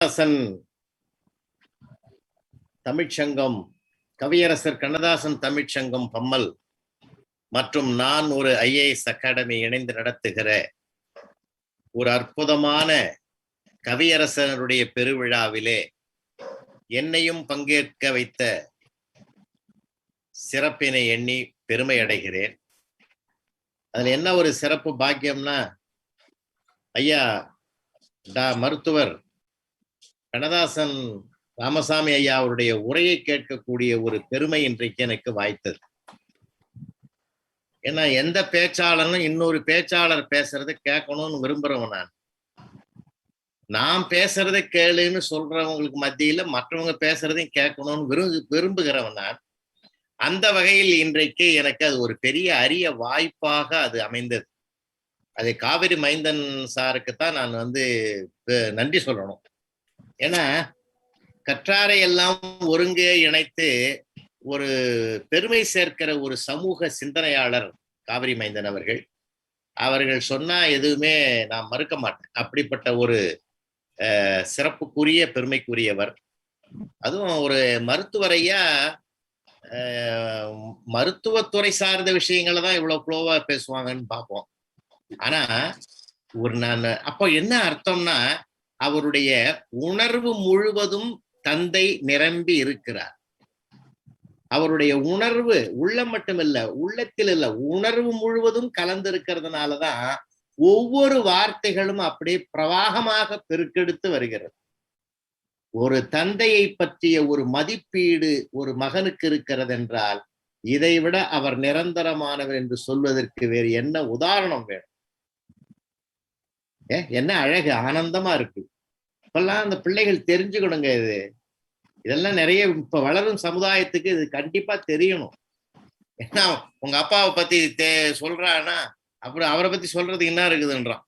கண்ணதாசன் தமிழ்ச்சங்கம் கவியரசர் கண்ணதாசன் தமிழ்ச்சங்கம் பம்மல் மற்றும் நான் ஒரு ஐஏஎஸ் அகாடமி இணைந்து நடத்துகிற ஒரு அற்புதமான கவியரசனுடைய பெருவிழாவிலே என்னையும் பங்கேற்க வைத்த சிறப்பினை எண்ணி பெருமை அடைகிறேன். அதில் என்ன ஒரு சிறப்பு பாக்கியம்னா ஐயா டா மருத்துவர் கண்ணதாசன் ராமசாமி ஐயா அவருடைய உரையை கேட்கக்கூடிய ஒரு பெருமை இன்றைக்கு எனக்கு வாய்த்தது. ஏன்னா எந்த பேச்சாளரும் இன்னொரு பேச்சாளர் பேசுறதை கேட்கணும்னு விரும்புறவன் நான். நான் பேசுறதை கேளுன்னு சொல்றவங்களுக்கு மத்தியில மற்றவங்க பேசுறதையும் கேட்கணும்னு விரும்பு விரும்புகிறவன் நான். அந்த வகையில் இன்றைக்கு எனக்கு அது ஒரு பெரிய அரிய வாய்ப்பாக அது அமைந்தது. அது காவிரி மைந்தன் சாருக்கு தான் நான் வந்து நன்றி சொல்லணும். ஏன்னா கற்றாரை எல்லாம் ஒருங்கே இணைத்து ஒரு பெருமை சேர்க்கிற ஒரு சமூக சிந்தனையாளர் காவிரி மைந்தன் அவர்கள் அவர்கள் சொன்னா எதுவுமே நான் மறுக்க மாட்டேன். அப்படிப்பட்ட ஒரு சிறப்புக்குரிய பெருமைக்குரியவர். அதுவும் ஒரு மருத்துவரையா மருத்துவத்துறை சார்ந்த விஷயங்களை தான் இவ்வளவு குளோவா பேசுவாங்கன்னு பார்ப்போம். ஆனா ஒரு நான் அப்போ என்ன அர்த்தம்னா அவருடைய உணர்வு முழுவதும் தந்தை நிரம்பி இருக்கிறார். அவருடைய உணர்வு உள்ளம் மட்டுமில்ல உள்ளத்தில் இல்ல உணர்வு முழுவதும் கலந்து இருக்கிறதுனாலதான் ஒவ்வொரு வார்த்தைகளும் அப்படியே பிரவாகமாக பெருக்கெடுத்து வருகிறது. ஒரு தந்தையை பற்றிய ஒரு மதிப்பீடு ஒரு மகனுக்கு இருக்கிறது என்றால் இதை விட அவர் நிரந்தரமானவர் என்று சொல்வதற்கு வேறு என்ன உதாரணம் வேணும்? ஏ என்ன அழகு ஆனந்தமா இருக்கு. இப்பெல்லாம் அந்த பிள்ளைகள் தெரிஞ்சுக்கணுங்க இது. இதெல்லாம் நிறைய இப்ப வளரும் சமுதாயத்துக்கு இது கண்டிப்பா தெரியணும். ஏன்னா உங்க அப்பாவை பத்தி தே சொல்றான்னா அப்புறம் அவரை பத்தி சொல்றதுக்கு என்ன இருக்குதுன்றான்.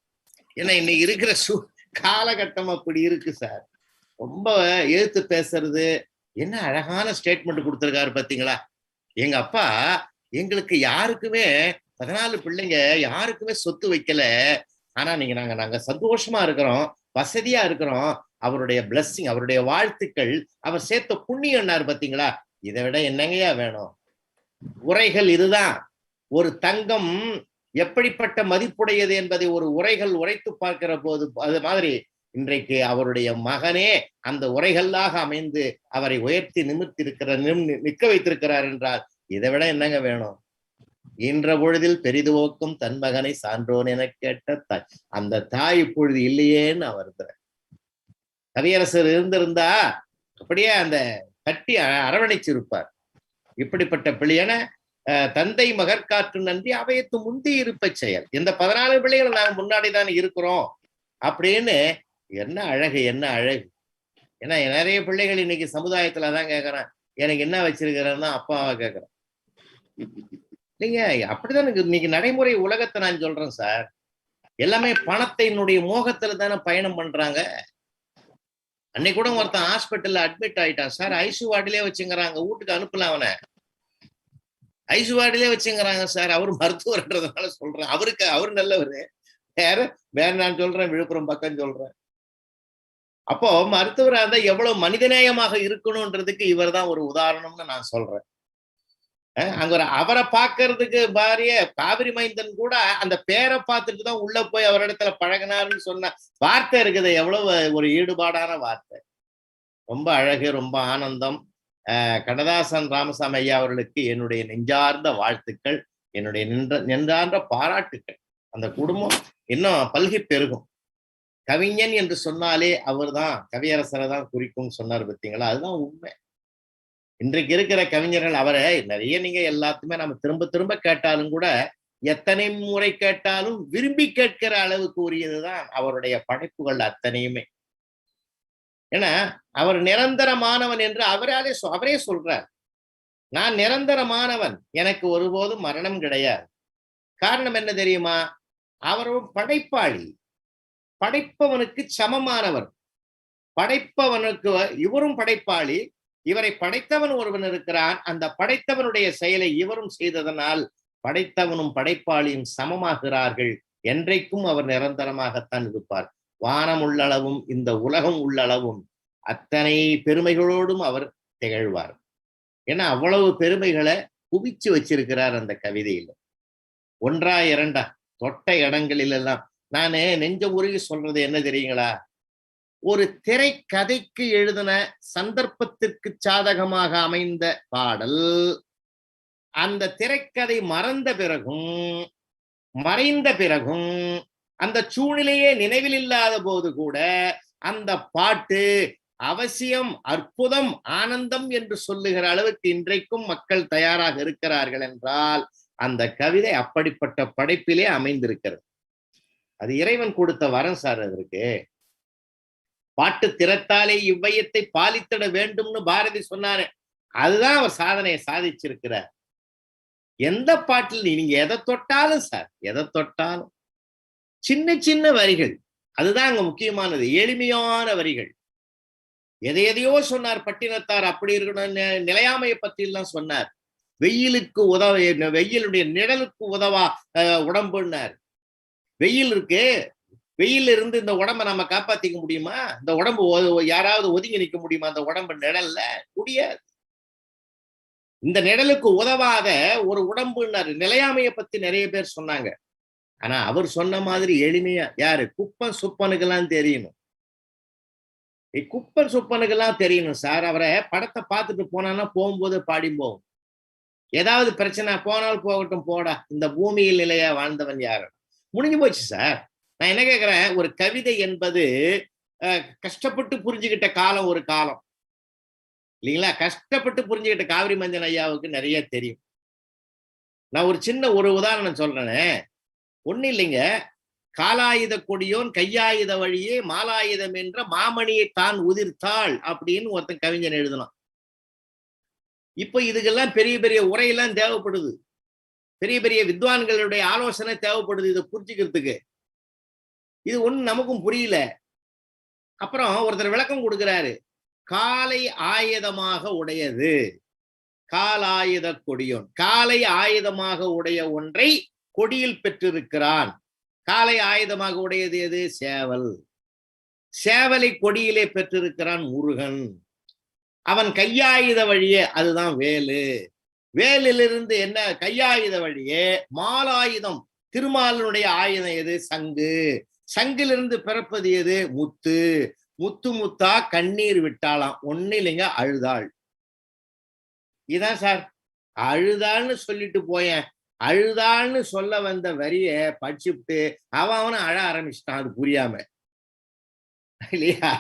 ஏன்னா இன்னைக்கு இருக்கிற சூ காலகட்டம் அப்படி இருக்கு சார். ரொம்ப எழுத்து பேசுறது. என்ன அழகான ஸ்டேட்மெண்ட் கொடுத்துருக்காரு பாத்தீங்களா? எங்க அப்பா எங்களுக்கு யாருக்குமே பதினாலு பிள்ளைங்க யாருக்குமே சொத்து வைக்கல. ஆனா நீங்க நாங்க நாங்க சந்தோஷமா இருக்கிறோம் வசதியா இருக்கிறோம். அவருடைய பிளஸ்ஸிங் அவருடைய வாழ்த்துக்கள் அவர் சேர்த்த புண்ணியம்னார் பாத்தீங்களா? இதை விட என்னங்கயா வேணும்? உரைகள் இதுதான். ஒரு தங்கம் எப்படிப்பட்ட மதிப்புடையது என்பதை ஒரு உரைகள் உரைத்து பார்க்கிற போது அது மாதிரி இன்றைக்கு அவருடைய மகனே அந்த உரைகளாக அமைந்து அவரை உயர்த்தி நிமித்திருக்கிற நிற்க வைத்திருக்கிறார் என்றால் இதை விட என்னங்க வேணும்? இன்ற பொழுதில் பெரிதுவோக்கும் தன் மகனை சான்றோன் என கேட்ட தாய். அந்த தாய் இப்பொழுது இல்லையேன்னு அவர் கவியரசர் இருந்திருந்தா அப்படியே அந்த கட்டி அரவணைச்சிருப்பார். இப்படிப்பட்ட பிள்ளையான தந்தை மகற்காற்று நன்றி அவையத்து முந்தி இருப்ப செயல். இந்த பதினாலு பிள்ளைகள் நாங்க முன்னாடி தான் இருக்கிறோம். அப்படின்னு என்ன அழகு என்ன அழகு. ஏன்னா நிறைய பிள்ளைகள் இன்னைக்கு சமுதாயத்துல தான் கேட்கறேன் எனக்கு என்ன வச்சிருக்கிறேன்னா அப்பாவை கேட்கறேன் இல்லைங்க. அப்படிதான் இன்னைக்கு நடைமுறை உலகத்தை நான் சொல்றேன் சார். எல்லாமே பணத்தினுடைய மோகத்துல தானே பயணம் பண்றாங்க. அன்னைக்கு கூட ஒருத்தன் ஹாஸ்பிட்டல்ல அட்மிட் ஆயிட்டான். சார் ஐசு வார்டிலே வச்சுங்கிறாங்க. வீட்டுக்கு அனுப்பலாம் அவனை. ஐசு வார்டிலே வச்சுங்கிறாங்க சார். அவர் மருத்துவர்ன்றதுனால சொல்றேன். அவருக்கு அவர் நல்லவர். வேற வேற நான் சொல்றேன். விழுப்புரம் பக்கம் சொல்றேன். அப்போ மருத்துவராக இருந்தா எவ்வளவு மனிதநேயமாக இருக்கணும்ன்றதுக்கு இவர் தான் ஒரு உதாரணம்னு நான் சொல்றேன். அங்க ஒரு அவரை பாக்குறதுக்கு பாரிய காவிரி மைந்தன் கூட அந்த பேரை பார்த்துட்டு தான் உள்ள போய் அவரிடத்துல பழகினாருன்னு சொன்ன வார்த்தை இருக்குது. எவ்வளவு ஒரு ஈடுபாடான வார்த்தை. ரொம்ப அழகு ரொம்ப ஆனந்தம். கண்ணதாசன் ராமசாமி ஐயா அவர்களுக்கு என்னுடைய நெஞ்சார்ந்த வாழ்த்துக்கள் என்னுடைய நின்ற நெஞ்சார்ந்த பாராட்டுக்கள். அந்த குடும்பம் இன்னும் பல்கி பெருகும். கவிஞன் என்று சொன்னாலே அவர் தான் கவியரசரை தான் குறிக்கும் சொன்னார் பார்த்தீங்களா? அதுதான் உண்மை. இன்றைக்கு இருக்கிற கவிஞர்கள் அவரை நிறைய நீங்க எல்லாத்துமே நம்ம திரும்ப திரும்ப கேட்டாலும் கூட எத்தனை முறை கேட்டாலும் விரும்பி கேட்கிற அளவுக்கு உரியதுதான் அவருடைய படைப்புகள் அத்தனையுமே. ஏன்னா அவர் நிரந்தரமானவன் என்று அவராலே அவரே சொல்றார். நான் நிரந்தரமானவன் எனக்கு ஒருபோதும் மரணம் கிடையாது. காரணம் என்ன தெரியுமா? அவரும் படைப்பாளி. படைப்பவனுக்கு சமமானவர். படைப்பவனுக்கு இவரும் படைப்பாளி. இவரை படைத்தவன் ஒருவன் இருக்கிறான். அந்த படைத்தவனுடைய செயலை இவரும் செய்ததனால் படைத்தவனும் படைப்பாளியும் சமமாகிறார்கள். என்றைக்கும் அவர் நிரந்தரமாகத்தான் இருப்பார். வானம் உள்ளளவும் இந்த உலகம் உள்ளளவும் அத்தனை பெருமைகளோடும் அவர் திகழ்வார். ஏன்னா அவ்வளவு பெருமைகளை குவிச்சு வச்சிருக்கிறார் அந்த கவிதையில. ஒன்றா இரண்டா தொட்ட இடங்களில் எல்லாம் நானு நெஞ்ச உருகி சொல்றது என்ன தெரியுங்களா? ஒரு திரைக்கதைக்கு எழுதின சந்தர்ப்பத்திற்கு சாதகமாக அமைந்த பாடல். அந்த திரைக்கதை மறந்த பிறகும் மறைந்த பிறகும் அந்த சூழ்நிலையே நினைவில் இல்லாத போது கூட அந்த பாட்டு அவசியம் அற்புதம் ஆனந்தம் என்று சொல்லுகிற அளவுக்கு இன்றைக்கும் மக்கள் தயாராக இருக்கிறார்கள் என்றால் அந்த கவிதை அப்படிப்பட்ட படைப்பிலே அமைந்திருக்கிறது. அது இறைவன் கொடுத்த வரம் சார் அதற்கு. பாட்டு திறத்தாலே இவ்வையத்தை பாலித்திட வேண்டும்னு பாரதி சொன்னாரு. அதுதான் அவர் சாதனையை சாதிச்சிருக்கிறார். எந்த பாட்டில் நீங்க எதை தொட்டாலும் சார் எதை தொட்டாலும். சின்ன சின்ன வரிகள் அதுதான் அங்க முக்கியமானது. எளிமையான வரிகள். எதை எதையோ சொன்னார் பட்டினத்தார் அப்படி இருக்கணும் நிலையாமையை பத்தி எல்லாம் சொன்னார். வெயிலுக்கு உதவ வெயிலுடைய நிழலுக்கு உதவா அஹ், உடம்புன்னார். வெயில் இருக்கு வெயில இருந்து இந்த உடம்ப நம்ம காப்பாத்திக்க முடியுமா? இந்த உடம்பு யாராவது ஒதுங்கி நிக்க முடியுமா? அந்த உடம்பு நிழல்ல? முடியாது. இந்த நிழலுக்கு உதவாத ஒரு உடம்புன்னாரு நிலையாமையை பத்தி நிறைய பேர் சொன்னாங்க. ஆனா அவர் சொன்ன மாதிரி எளிமையா யாரு? குப்பன் சுப்பனுக்கெல்லாம் தெரியணும். குப்பன் சுப்பனுக்கெல்லாம் தெரியணும் சார். அவரை படத்தை பார்த்துட்டு போனான்னா போகும்போது பாடி போகும். ஏதாவது பிரச்சனை போனால் போகட்டும் போடா. இந்த பூமியில் நிலையா வாழ்ந்தவன் யாரு? முடிஞ்சு போச்சு சார். நான் என்ன கேக்குறேன்? ஒரு கவிதை என்பது கஷ்டப்பட்டு புரிஞ்சுக்கிட்ட காலம் ஒரு காலம். இல்லைங்களா? கஷ்டப்பட்டு புரிஞ்சுக்கிட்ட காவிரி மஞ்சள் ஐயாவுக்கு நிறைய தெரியும். நான் ஒரு சின்ன ஒரு உதாரணம் சொல்றேனே. ஒண்ணு இல்லைங்க. காலாயுத கொடியோன் கையாயுத வழியே மாலாயுதம் என்ற மாமணியை தான் உதிர்த்தாள் அப்படின்னு ஒருத்தன் கவிஞன் எழுதலாம் இப்ப இதுக்கெல்லாம் பெரிய பெரிய உரையெல்லாம் தேவைப்படுது. பெரிய பெரிய வித்வான்களுடைய ஆலோசனை தேவைப்படுது இதை புரிஞ்சுக்கிறதுக்கு. இது ஒண்ணு நமக்கும் புரியல. அப்புறம் ஒருத்தர் விளக்கம் கொடுக்கிறாரு. காலை ஆயுதமாக உடையது. காலாயுத கொடியோன். காலை ஆயுதமாக உடைய ஒன்றை கொடியில் பெற்றிருக்கிறான். காலை ஆயுதமாக உடையது எது? சேவல். சேவலை கொடியிலே பெற்றிருக்கிறான் முருகன். அவன் கையாயுத வழியே அதுதான் வேலு. வேலிலிருந்து என்ன? கையாயுத வழியே மாலாயுதம். திருமாலனுடைய ஆயுதம் எது? சங்கு. சங்கிலிருந்து பிறப்பது எது? முத்து. முத்து முத்தா கண்ணீர் விட்டாளாம். ஒன்னு இல்லைங்க அழுதாள். இதான் சார் அழுதான்னு சொல்லிட்டு போயேன். அழுதான்னு சொல்ல வந்த வரிய படிச்சுட்டு அவன் அவனை அழ ஆரம்பிச்சிட்டான் அது புரியாம. இல்லையா?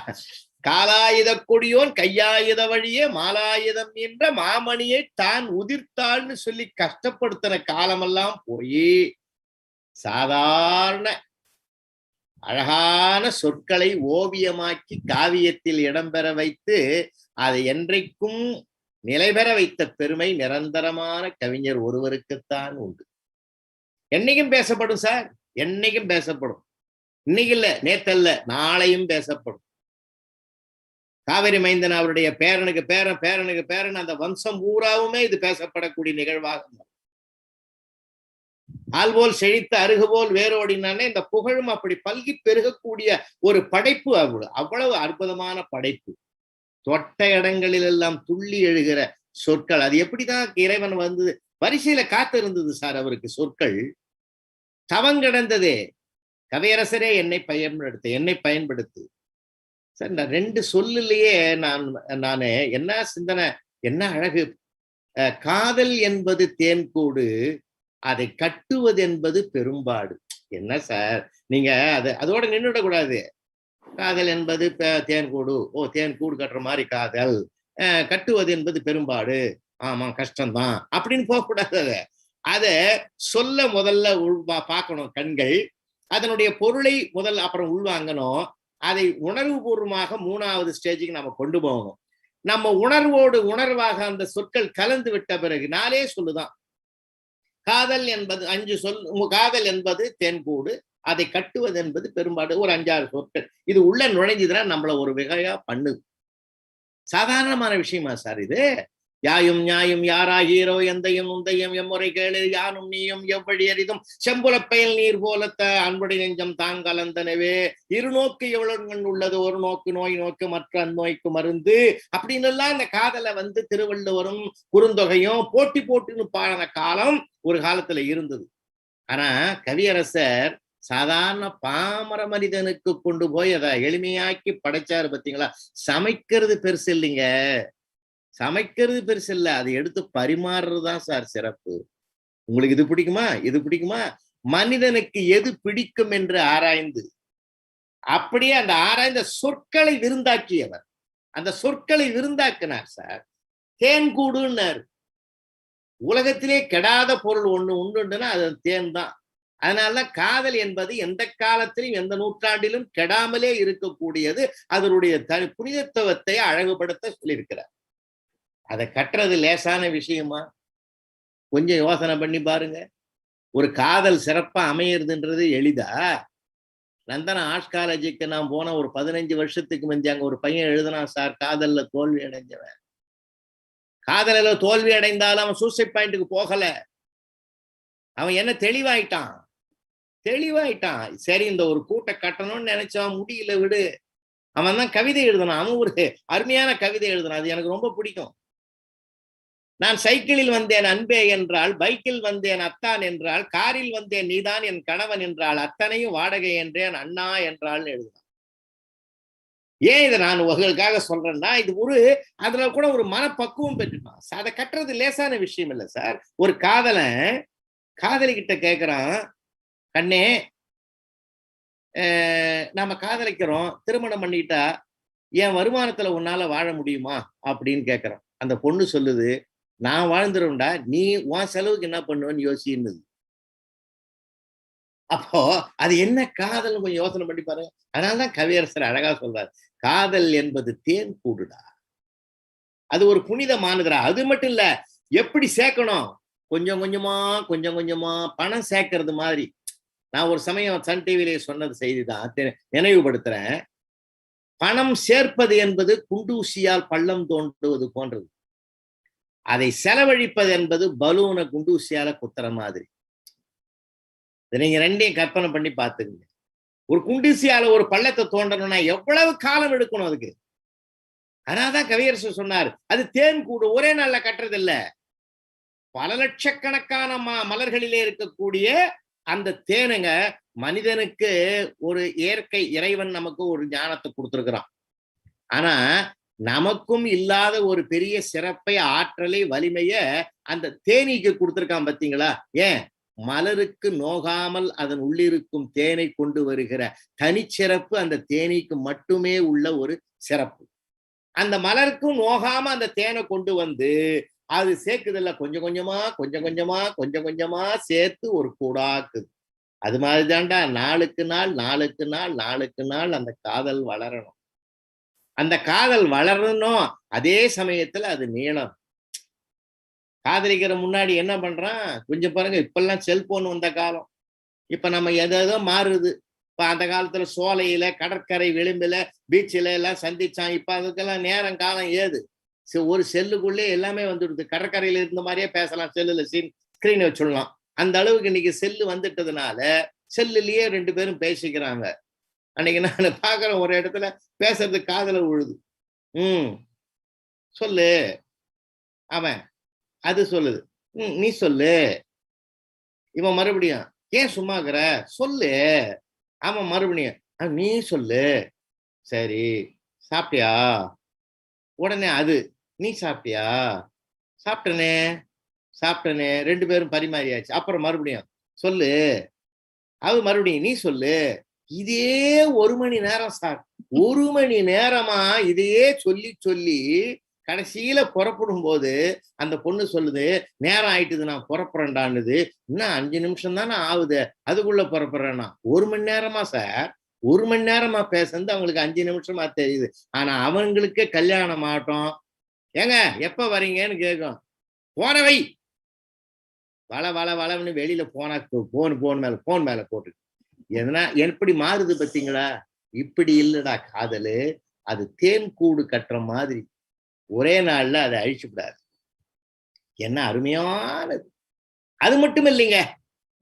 காலாயுத கொடியோன் கையாயுத வழியே மாலாயுதம் என்ற மாமணியை தான் உதிர்த்தாள்னு சொல்லி கஷ்டப்படுத்தின காலமெல்லாம் போய் சாதாரண அழகான சொற்களை ஓவியமாக்கி காவியத்தில் இடம்பெற வைத்து அதை என்றைக்கும் நிலைபெற வைத்த பெருமை நிரந்தரமான கவிஞர் ஒருவருக்குத்தான் உண்டு. என்னைக்கும் பேசப்படும் சார் என்னைக்கும் பேசப்படும். இன்னைக்கு இல்ல நேத்தல்ல நாளையும் பேசப்படும். காவிரி மைந்தன் அவருடைய பேரனுக்கு பேரன் பேரனுக்கு பேரன் அந்த வம்சம் பூராவுமே இது பேசப்படக்கூடிய நிகழ்வாக ஆள்போல் செழித்த அருகுபோல் வேரோடினானே இந்த புகழும் அப்படி பல்கி பெருகக்கூடிய ஒரு படைப்பு அவ்வளவு அவ்வளவு அற்புதமான படைப்பு. தொட்ட இடங்களில் எல்லாம் துள்ளி எழுகிற சொற்கள். அது எப்படிதான் இறைவன் வந்து வரிசையில காத்து இருந்தது சார் அவருக்கு சொற்கள்? தவங்கிடந்ததே கவையரசரே என்னை பயன்படுத்து என்னை பயன்படுத்து. சார் நான் ரெண்டு சொல்லிலேயே நான் நான் என்ன சிந்தனை என்ன அழகு? அஹ், காதல் என்பது தேன்கூடு அதை கட்டுவது என்பது பெரும்பாடு. என்ன சார்? நீங்க அது அதோட நின்றுடக்கூடாது காதல் என்பது தேன் கூடு. ஓ தேன் கூடு கட்டுற மாதிரி காதல். கட்டுவது என்பது பெரும்பாடு. ஆமா கஷ்டம்தான். அப்படின்னு போகக்கூடாது அதை. அத சொல்ல முதல்ல உள் பார்க்கணும் கண்கள். அதனுடைய பொருளை முதல்ல அப்புறம் உள்வாங்கணும். அதை உணர்வுபூர்வமாக மூணாவது ஸ்டேஜுக்கு நம்ம கொண்டு போகணும். நம்ம உணர்வோடு உணர்வாக அந்த சொற்கள் கலந்து விட்ட பிறகு நாளே சொல்லுதான். காதல் என்பது அஞ்சு சொல் காதல் என்பது தேன்கூடு அதை கட்டுவது என்பது பெரும்பாடு ஒரு அஞ்சாறு சொற்கள். இது உள்ள நுழைஞ்சதுன்னா நம்மள ஒரு வகையா பண்ணுது. சாதாரணமான விஷயமா சார் இது? யாயும் நியாயும் யாராகீரோ எந்தையும் உந்தையும் எம்முறை கேளு யானும் நீயும் எவ்வழி அறிதும் செம்புலப்பயல் நீர் போலத்த அன்புடை நெஞ்சம் தாங்கலந்தனவே இருநோக்கு எவ்வளவு உள்ளது? ஒரு நோக்கு நோய் நோக்கு மற்ற அந்நோய்க்கு மருந்து. அப்படின்னு எல்லாம் இந்த காதலை வந்து திருவள்ளுவரும் குறுந்தொகையும் போட்டி போட்டுன்னு பாடின காலம் ஒரு காலத்துல இருந்தது. ஆனா கவியரசர் சாதாரண பாமர மனிதனுக்கு கொண்டு போய் அதை எளிமையாக்கி படைச்சாரு பாத்தீங்களா? சமைக்கிறது பெருசு இல்லைங்க. சமைக்கிறது பெருசு இல்ல. அதை எடுத்து பரிமாறுறதுதான் சார் சிறப்பு. உங்களுக்கு இது பிடிக்குமா? இது பிடிக்குமா? மனிதனுக்கு எது பிடிக்கும் என்று ஆராய்ந்து. அப்படியே அந்த ஆராய்ந்த சொற்களை விருந்தாக்கியவர். அந்த சொற்களை விருந்தாக்கினார் சார். தேன் கூடுன்னார். உலகத்திலே கெடாத பொருள் ஒண்ணு உண்டுன்னா அது தேன் தான். அதனால காதல் என்பது எந்த காலத்திலும் எந்த நூற்றாண்டிலும் கெடாமலே இருக்கக்கூடியது. அதனுடைய த புனிதத்துவத்தை அழகுபடுத்த சொல்லியிருக்கிறார். அதை கட்டுறது லேசான விஷயமா? கொஞ்சம் யோசனை பண்ணி பாருங்க. ஒரு காதல் சிறப்பா அமையிறதுன்றது எளிதா? லந்தன ஆர்ட்ஸ் காலேஜுக்கு நான் போன ஒரு பதினஞ்சு வருஷத்துக்கு முந்தி அங்க ஒரு பையன் எழுதினான் சார் காதல்ல தோல்வி அடைஞ்சவன். காதலில் தோல்வி அடைந்தாலும் அவன் சூசைட் பாயிண்ட்டுக்கு போகல. அவன் என்ன தெளிவாயிட்டான்? தெளிவாயிட்டான். சரி இந்த ஒரு கூட்டை கட்டணும்னு நினைச்சான் முடியல விடு. அவன் தான் கவிதை எழுதினான். அவன் ஒரு அருமையான கவிதை எழுதினான். அது எனக்கு ரொம்ப பிடிக்கும். நான் சைக்கிளில் வந்தேன் அன்பே என்றால் பைக்கில் வந்தேன் அத்தான் என்றால் காரில் வந்தேன் நீதான் என் கணவன் என்றால் அத்தனையும் வாடகை என்றேன் அண்ணா என்றால் எழுதினான் ஏன் இதை நான் உங்களுக்காக சொல்றேன்னா இது ஒரு அதுல கூட ஒரு மனப்பக்குவம் பெற்றுட்டான். அதை கட்டுறது லேசான விஷயம் இல்லை சார். ஒரு காதலன் காதலி கிட்ட கேட்கிறான் கண்ணே நாம காதலிக்கிறோம் திருமணம் பண்ணிட்டா என் வருமானத்துல உன்னால வாழ முடியுமா? அப்படின்னு கேட்கிறோம் அந்த பொண்ணு சொல்லுது நான் வாழ்ந்துருவேன்டா. நீ உன் செலவுக்கு என்ன பண்ணுவேன்னு யோசின்னுது. அப்போ அது என்ன காதல் கொஞ்சம் யோசனை பண்ணி பாருங்க. அதனாலதான் கவியரசர் அழகா சொல்றாரு. காதல் என்பது தேன் கூடுடா. அது ஒரு புனிதமானதுடா. அது மட்டும் இல்ல எப்படி சேர்க்கணும்? கொஞ்சம் கொஞ்சமா கொஞ்சம் கொஞ்சமா பணம் சேர்க்கறது மாதிரி. நான் ஒரு சமயம் சன் டிவிலே சொன்னது செய்தி தான் நினைவுபடுத்துறேன். பணம் சேர்ப்பது என்பது குண்டூசியால் பள்ளம் தோண்டுவது போன்றது. அதை செலவழிப்பது என்பது பலூனை குண்டூசியால குத்துற மாதிரி. நீங்க ரெண்டையும் கற்பனை பண்ணி பார்த்துக்குங்க. ஒரு குண்டூசியால ஒரு பள்ளத்தை தோண்டணும்னா எவ்வளவு காலம் எடுக்கணும் அதுக்கு? அதனால்தான் கவியரசு சொன்னார் அது தேன் கூடு ஒரே நாள்ல கட்டுறது இல்ல பல லட்சக்கணக்கான ம மலர்களிலே இருக்கக்கூடிய அந்த தேனுங்க மனிதனுக்கு ஒரு இயற்கை இறைவன் நமக்கு ஒரு ஞானத்தை கொடுத்துருக்குறான். ஆனா நமக்கும் இல்லாத ஒரு பெரிய சிறப்பை ஆற்றலை வலிமைய அந்த தேனீக்கு கொடுத்துருக்கான் பார்த்தீங்களா ஏன்? மலருக்கு நோகாமல் அதன் உள்ளிருக்கும் தேனை கொண்டு வருகிற தனிச்சிறப்பு அந்த தேனீக்கு மட்டுமே உள்ள ஒரு சிறப்பு. அந்த மலருக்கும் நோகாம அந்த தேனை கொண்டு வந்து அது சேர்க்குதில்ல கொஞ்சம் கொஞ்சமா கொஞ்சம் கொஞ்சமா கொஞ்சம் கொஞ்சமா சேர்த்து ஒரு கூடாக்குது அது மாதிரி தாண்டா நாளுக்கு நாள் நாளுக்கு நாள் நாளுக்கு நாள் அந்த காதல் வளரணும். அந்த காதல் வளரணும் அதே சமயத்துல அது நீளம். காதலிக்கிற முன்னாடி என்ன பண்றான்? கொஞ்சம் பாருங்க இப்பெல்லாம் செல்போன் வந்த காலம். இப்ப நம்ம எதோ மாறுது. இப்ப அந்த காலத்துல சோலையில கடற்கரை விளிம்புல பீச்சில எல்லாம் சந்திச்சான். இப்ப அதுக்கெல்லாம் நேரம் காலம் ஏது? ஒரு செல்லுக்குள்ளே எல்லாமே வந்துடுது. கடற்கரையில இருந்த மாதிரியே பேசலாம். செல்லுல ஸ்கிரீன் வச்சுடலாம். அந்த அளவுக்கு இன்னைக்கு செல்லு வந்துட்டதுனால செல்லுலயே ரெண்டு பேரும் பேசிக்கிறாங்க. அன்னைக்கு நான் பார்க்குறேன் ஒரு இடத்துல பேசுறது காதல உழுது. உம் சொல்லு. அவன் அது சொல்லுது. உம் நீ சொல்லு. இவன் மறுபடியும் ஏன் சும்மாக்குற? சொல்லு. அவன் மறுபடியும் நீ சொல்லு. சரி. சாப்பிட்டியா? உடனே அது நீ சாப்பிட்டியா? சாப்பிட்டனே. சாப்பிட்டனே. ரெண்டு பேரும் பரிமாறியாச்சு. அப்புறம் மறுபடியும் சொல்லு. அது மறுபடியும் நீ சொல்லு. இதே ஒரு மணி நேரம் சார். ஒரு மணி நேரமா இதையே சொல்லி சொல்லி கடைசியில புறப்படும் போது அந்த பொண்ணு சொல்லுது நேரம் ஆயிட்டுது நான் புறப்புறேன்டான்னுது இன்னும் அஞ்சு நிமிஷம் தானே ஆகுது. அதுக்குள்ள புறப்புறேன்னா ஒரு மணி நேரமா சார்? ஒரு மணி நேரமா பேசுறது அவங்களுக்கு அஞ்சு நிமிஷமா தெரியுது. ஆனா அவங்களுக்கு கல்யாணம் ஆகட்டும். ஏங்க எப்ப வரீங்கன்னு கேட்கும். போனவை வள வள வளன்னு வெளியில போனா போன் போன் மேல போன் மேல போட்டு எதனா எப்படி மாறுது பார்த்தீங்களா இப்படி இல்லடா காதலு. அது தேன் கூடு கட்டுற மாதிரி. ஒரே நாள்ல அதை அழிச்சுவிடாது என்ன அருமையானது. அது மட்டும் இல்லைங்க.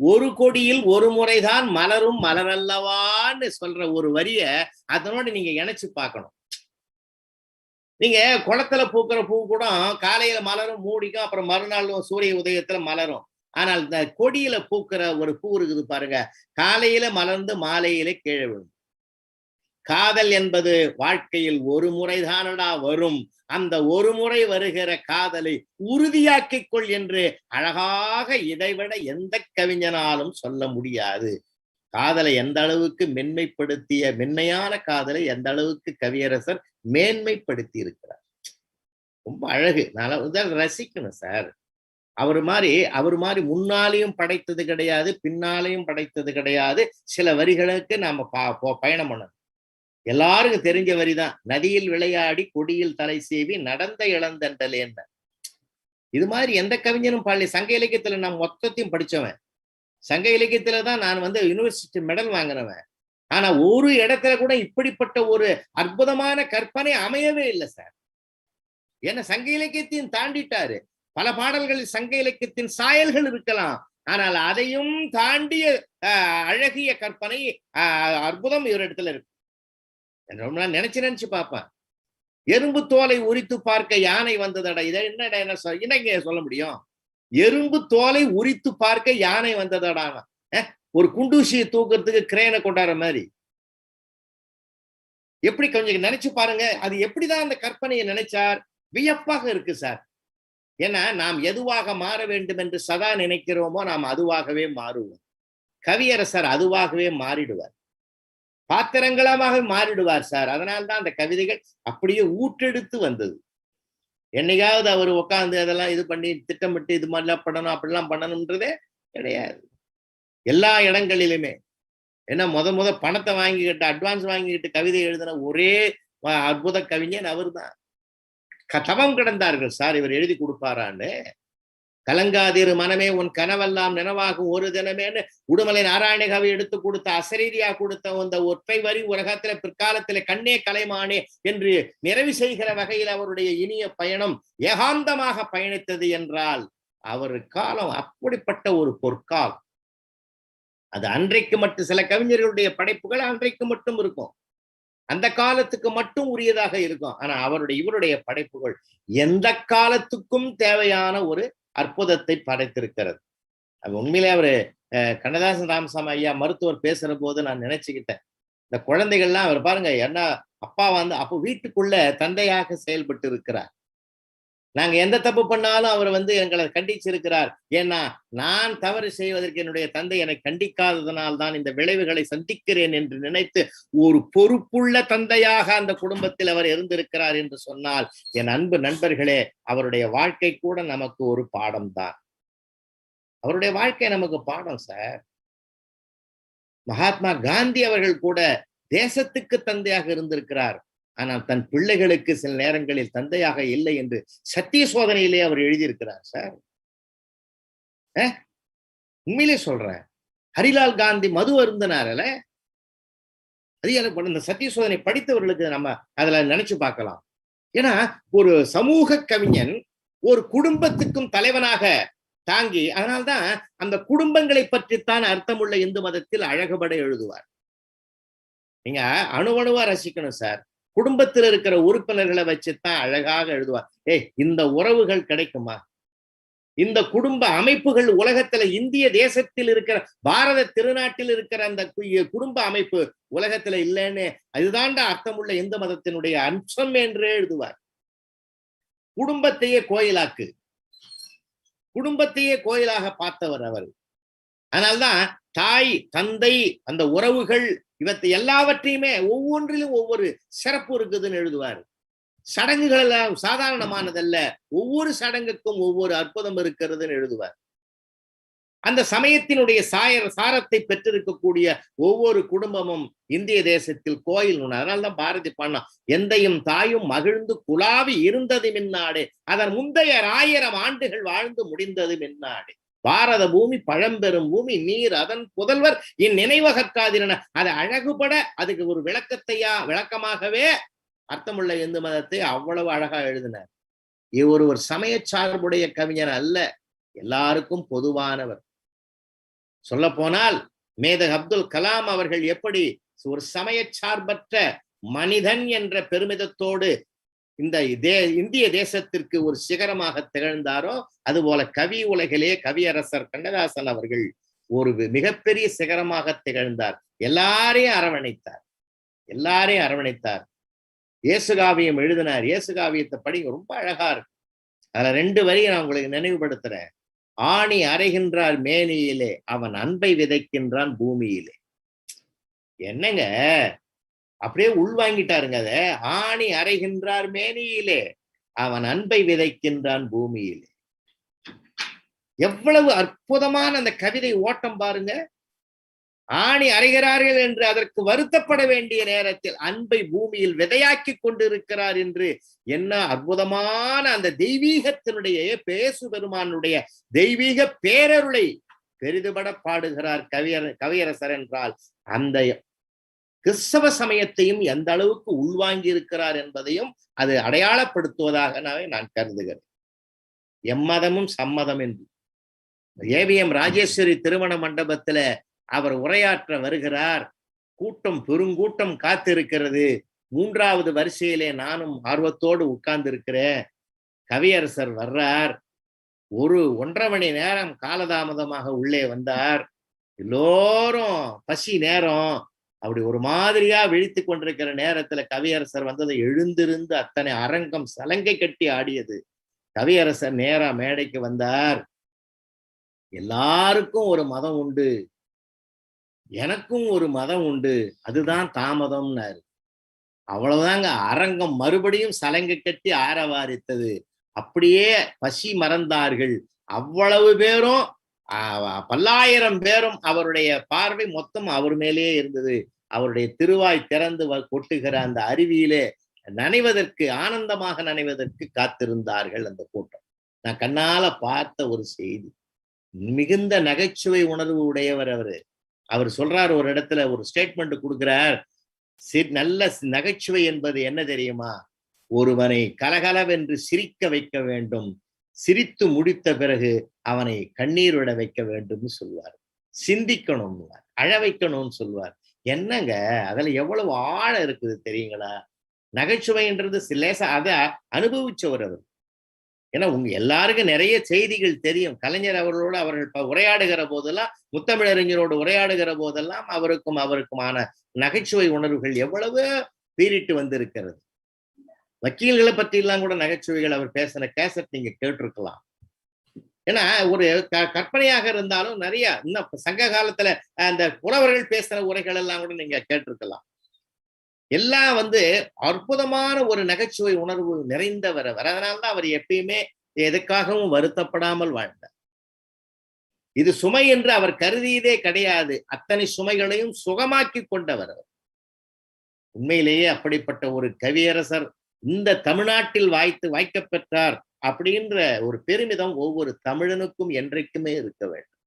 ஒரு கொடியில் ஒரு முறைதான் மலரும் மலரல்லவான்னு சொல்ற ஒரு வரிய அதனோட நீங்க இணைச்சு பார்க்கணும். நீங்க குளத்துல பூக்கிற பூ கூட காலையில மலரும் மூடிக்கும் அப்புறம் மறுநாள் சூரிய உதயத்துல மலரும். ஆனால் இந்த கொடியில பூக்கிற ஒரு பூ இருக்குது பாருங்க. காலையில மலர்ந்து மாலையில கீழே விழும். காதல் என்பது வாழ்க்கையில் ஒரு முறைதானடா வரும். அந்த ஒரு முறை வருகிற காதலை உறுதியாக்கிக் கொள் என்று அழகாக இதைவிட எந்த கவிஞனாலும் சொல்ல முடியாது. காதலை எந்த அளவுக்கு மென்மைப்படுத்திய மென்மையான காதலை எந்த அளவுக்கு கவியரசர் மேன்மைப்படுத்தி இருக்கிறார் ரொம்ப அழகு. நான் ரசிக்கணும் சார். அவர் மாதிரி அவர் மாதிரி முன்னாலையும் படைத்தது கிடையாது பின்னாலையும் படைத்தது கிடையாது. சில வரிகளுக்கு நாம பயணம் பண்ணணும். எல்லாருக்கும் தெரிஞ்ச வரிதான். நதியில் விளையாடி கொடியில் தலை சேவி நடந்த இளந்தண்டலேன்ன இது மாதிரி எந்த கவிஞனும் பாடல சங்க இலக்கியத்துல நான் மொத்தத்தையும் படிச்சவன். சங்க இலக்கியத்துல தான் நான் வந்து யூனிவர்சிட்டி மெடல் வாங்கினவன். ஆனா ஒரு இடத்துல கூட இப்படிப்பட்ட ஒரு அற்புதமான கற்பனை அமையவே இல்லை சார் ஏன்னா சங்க இலக்கியத்தையும் தாண்டிட்டாரு. பல பாடல்களில் சங்க இலக்கியத்தின் சாயல்கள் இருக்கலாம். ஆனால் அதையும் தாண்டிய அழகிய கற்பனை அற்புதம் இவரிடத்துல இருக்கு. ரொம்ப நாள் நினைச்சு நினைச்சு பார்ப்பேன். எறும்பு தோலை உரித்து பார்க்க யானை வந்ததடா? இதை என்னடா என்ன சொல் என்னங்க சொல்ல முடியும்? எறும்பு தோலை உரித்து பார்க்க யானை வந்ததடா ஒரு குண்டூசியை தூக்குறதுக்கு கிரேனை கொண்டாடுற மாதிரி. எப்படி கொஞ்சம் நினைச்சு பாருங்க. அது எப்படிதான் அந்த கற்பனையை நினைச்சார்? வியப்பாக இருக்கு சார். ஏன்னா நாம் எதுவாக மாற வேண்டும் என்று சதா நினைக்கிறோமோ நாம் அதுவாகவே மாறுவோம். கவியரசர் அதுவாகவே மாறிடுவார். பாத்திரங்களாக மாறிடுவார் சார். அதனால்தான் அந்த கவிதைகள் அப்படியே ஊற்றெடுத்து வந்தது. என்னைக்காவது அவர் உட்காந்து அதெல்லாம் இது பண்ணி திட்டமிட்டு இது மாதிரிலாம் பண்ணணும் அப்படிலாம் பண்ணணும்ன்றதே கிடையாது. எல்லா இடங்களிலுமே. ஏன்னா முத முத பணத்தை வாங்கிக்கிட்டு அட்வான்ஸ் வாங்கிக்கிட்டு கவிதை எழுதின ஒரே அற்புத கவிஞன் அவர் தான் தவம் கிடந்தார்கள் சார் இவர் எழுதி கொடுப்பாரான்னு. கலங்காதிரு மனமே உன் கனவெல்லாம் நினைவாகும். ஒரு தினமேன்னு உடுமலை நாராயணகாவை எடுத்து கொடுத்த அசரீதியா கொடுத்த அந்த ஒற்றை வரி உலகத்துல பிற்காலத்துல கண்ணே கலைமானே என்று நிறைவு செய்கிற வகையில் அவருடைய இனிய பயணம் ஏகாந்தமாக பயணித்தது என்றால் அவர் காலம் அப்படிப்பட்ட ஒரு பொற்கால் அது அன்றைக்கு மட்டும் சில கவிஞர்களுடைய படைப்புகள் அன்றைக்கு மட்டும் இருக்கும். அந்த காலத்துக்கு மட்டும் உரியதாக இருக்கும். ஆனா அவருடைய இவருடைய படைப்புகள் எந்த காலத்துக்கும் தேவையான ஒரு அற்புதத்தை படைத்திருக்கிறது. உண்மையிலே அவரு கண்ணதாசன் ராமசாமி ஐயா மருத்துவர் பேசுற போது நான் நினைச்சுக்கிட்டேன். இந்த குழந்தைகள்லாம் அவர் பாருங்க என்ன அப்பா வந்து அப்போ வீட்டுக்குள்ள தந்தையாக செயல்பட்டு இருக்கிறார். நாங்க எந்த தப்பு பண்ணாலும் அவர் வந்து எங்களை கண்டிச்சிருக்கிறார். ஏன்னா நான் தவறு செய்வதற்கு என்னுடைய தந்தை என்னை கண்டிக்காததனால் தான் இந்த விளைவுகளை சந்திக்கிறேன் என்று நினைத்து ஒரு பொறுப்புள்ள தந்தையாக அந்த குடும்பத்தில் அவர் இருந்திருக்கிறார் என்று சொன்னால் என் அன்பு நண்பர்களே அவருடைய வாழ்க்கை கூட நமக்கு ஒரு பாடம் தான். அவருடைய வாழ்க்கை நமக்கு பாடம் சார். மகாத்மா காந்தி அவர்கள் கூட தேசத்துக்கு தந்தையாக இருந்திருக்கிறார். ஆனால் தன் பிள்ளைகளுக்கு சில நேரங்களில் தந்தையாக இல்லை என்று சத்திய சோதனையிலே அவர் எழுதியிருக்கிறார் சார். உண்மையிலே சொல்றேன். ஹரிலால் காந்தி மது அருந்தினாரல அது எனக்கு இந்த சத்திய சோதனை படித்தவர்களுக்கு நம்ம அதுல நினைச்சு பார்க்கலாம். ஏன்னா ஒரு சமூக கவிஞன் ஒரு குடும்பத்துக்கும் தலைவனாக தாங்கி அதனால்தான் அந்த குடும்பங்களை பற்றித்தான் அர்த்தமுள்ள இந்து மதத்தில் அழகுபட எழுதுவார். நீங்க அணுவணுவா ரசிக்கணும் சார். குடும்பத்தில் இருக்கிற உறுப்பினர்களை வச்சுத்தான் அழகாக எழுதுவார். ஏய் இந்த உறவுகள் கிடைக்குமா? இந்த குடும்ப அமைப்புகள் உலகத்துல இந்திய தேசத்தில் இருக்கிற பாரத திருநாட்டில் இருக்கிற அந்த குடும்ப அமைப்பு உலகத்துல இல்லைன்னு அதுதான்டா அர்த்தமுள்ள இந்து மதத்தினுடைய அம்சம் என்று எழுதுவார். குடும்பத்தையே கோயிலாக்கு. குடும்பத்தையே கோயிலாக பார்த்தவர் அவர். அதனால்தான் தாய் தந்தை அந்த உறவுகள் இவத்தை எல்லாவற்றையுமே ஒவ்வொன்றிலும் ஒவ்வொரு சிறப்பு இருக்குதுன்னு எழுதுவார். சடங்குகள் எல்லாம் சாதாரணமானதல்ல. ஒவ்வொரு சடங்குக்கும் ஒவ்வொரு அற்புதம் இருக்கிறதுன்னு எழுதுவார். அந்த சமயத்தினுடைய சாய சாரத்தை பெற்றிருக்கக்கூடிய ஒவ்வொரு குடும்பமும் இந்திய தேசத்தில் கோயில் உண்டு அதனால்தான் பாரதி பண்ணா எந்தையும் தாயும் மகிழ்ந்து குலாவி இருந்தது மின்னாடு அதன் முந்தைய ஆயிரம் ஆண்டுகள் வாழ்ந்து முடிந்தது மின்னாடு பாரத பூமி பழம்பெரும் பூமி நீர் அதன் புதல்வர். என் நினைவகற்காதிரன. அதை அழகுபட அதுக்கு ஒரு விளக்கத்தையா விளக்கமாகவே அர்த்தமுள்ள இந்து மதத்தை அவ்வளவு அழகா எழுதினார். ஒரு ஒரு சமய சார்புடைய கவிஞர் அல்ல எல்லாருக்கும் பொதுவானவர். சொல்ல போனால் மேதக் அப்துல் கலாம் அவர்கள் எப்படி ஒரு சமய சார்பற்ற மனிதன் என்ற பெருமிதத்தோடு இந்த தே இந்திய தேசத்திற்கு ஒரு சிகரமாக திகழ்ந்தாரோ அதுபோல கவி உலகிலே கவியரசர் கண்ணதாசன் அவர்கள் ஒரு மிகப்பெரிய சிகரமாக திகழ்ந்தார். எல்லாரையும் அரவணைத்தார். எல்லாரையும் அரவணைத்தார். இயேசுகாவியம் எழுதினார். இயேசுகாவியத்தை படிங்க ரொம்ப அழகா இருக்கு அதுல ரெண்டு வரி நான் உங்களுக்கு நினைவுபடுத்துறேன். ஆணி அறைகின்றார் மேனியிலே அவன் அன்பை விதைக்கின்றான் பூமியிலே. என்னங்க? அப்படியே உள்வாங்கிட்டாருங்க அத. ஆணி அறைகின்றார் மேனியிலே. அவன் அன்பை விதைக்கின்றான் பூமியிலே. எவ்வளவு அற்புதமான அந்த கவிதை ஓட்டம் பாருங்க. ஆணி அறைகிறார்கள் என்று அதற்கு வருத்தப்பட வேண்டிய நேரத்தில் அன்பை பூமியில் விதையாக்கி கொண்டிருக்கிறார் என்று என்ன அற்புதமான அந்த தெய்வீகத்தினுடைய பேசு பெருமானுடைய தெய்வீக பேரருளை பெரிதுபட பாடுகிறார் கவியர் கவியரசர் என்றால் அந்த கிறிஸ்தவ சமயத்தையும் எந்த அளவுக்கு உள்வாங்கி இருக்கிறார் என்பதையும் அது அடையாளப்படுத்துவதாக நான் கருதுகிறேன். எம்மதமும் சம்மதம் என்று. ஏவிஎம் ராஜேஸ்வரி திருமண மண்டபத்துல அவர் உரையாற்ற வருகிறார் கூட்டம் பெருங்கூட்டம் காத்திருக்கிறது மூன்றாவது வரிசையிலே நானும் ஆர்வத்தோடு உட்கார்ந்திருக்கிறேன். கவியரசர் வர்றார் ஒரு ஒன்றரை மணி நேரம் காலதாமதமாக உள்ளே வந்தார். எல்லோரும் பசி நேரம் அப்படி ஒரு மாதிரியா விழித்து கொண்டிருக்கிற நேரத்துல கவியரசர் வந்ததை எழுந்திருந்து அத்தனை அரங்கம் சலங்கை கட்டி ஆடியது. கவியரசர் நேரா மேடைக்கு வந்தார். எல்லாருக்கும் ஒரு மதம் உண்டு. எனக்கும் ஒரு மதம் உண்டு. அதுதான் தாமதம்னாரு. அவ்வளவுதாங்க. அரங்கம் மறுபடியும் சலங்கை கட்டி ஆரவாரித்தது. அப்படியே பசி மறந்தார்கள். அவ்வளவு பேரும் பல்லாயிரம் பேரும் அவருடைய பார்வை மொத்தம் அவர் மேலேயே இருந்தது. அவருடைய திருவாய் திறந்து கொட்டுகிற அந்த அருவியிலே நனைவதற்கு ஆனந்தமாக நனைவதற்கு காத்திருந்தார்கள் அந்த கூட்டம். நான் கண்ணால பார்த்த ஒரு செய்தி. மிகுந்த நகைச்சுவை உணர்வு உடையவர் அவரு. அவர் சொல்றார் ஒரு இடத்துல ஒரு ஸ்டேட்மெண்ட் கொடுக்கிறார். நல்ல நகைச்சுவை என்பது என்ன தெரியுமா? ஒருவனை கலகலவென்று சிரிக்க வைக்க வேண்டும். சிரித்து முடித்த பிறகு அவனை கண்ணீர் விட வைக்க வேண்டும்னு சொல்வார். சிந்திக்கணும் அழ வைக்கணும்னு சொல்வார். என்னங்க? அதுல எவ்வளவு ஆழம் இருக்குது தெரியுங்களா? நகைச்சுவைன்றது லேசா அதை அனுபவிச்சவர் அவர். ஏன்னா உங்க எல்லாருக்கும் நிறைய செய்திகள் தெரியும். கலைஞர் அவர்களோடு அவர்கள் உரையாடுகிற போதெல்லாம் முத்தமிழறிஞரோடு உரையாடுகிற போதெல்லாம் அவருக்கும் அவருக்குமான நகைச்சுவை உணர்வுகள் எவ்வளவு பீரிட்டு வந்திருக்கிறது. வக்கீல்களை பற்றி எல்லாம் கூட நகைச்சுவைகள் அவர் பேசுன கேசட் நீங்க கேட்டிருக்கலாம். ஏன்னா ஒரு கற்பனையாக இருந்தாலும் நிறைய இன்னும் சங்க காலத்துல அந்த புலவர்கள் பேசுற உரைகள் எல்லாம் கூட நீங்க கேட்டிருக்கலாம். எல்லாம் வந்து அற்புதமான ஒரு நகைச்சுவை உணர்வு நிறைந்தவர் அவர். அதனால்தான் அவர் எப்பயுமே எதுக்காகவும் வருத்தப்படாமல் வாழ்ந்தார். இது சுமை என்று அவர் கருதியதே கிடையாது. அத்தனை சுமைகளையும் சுகமாக்கி கொண்டவர் அவர். உண்மையிலேயே அப்படிப்பட்ட ஒரு கவியரசர் இந்த தமிழ்நாட்டில் வாய்த்து வாய்க்க பெற்றார் அப்படின்ற ஒரு பெருமிதம் ஒவ்வொரு தமிழனுக்கும் என்றைக்குமே இருக்க வேண்டும்.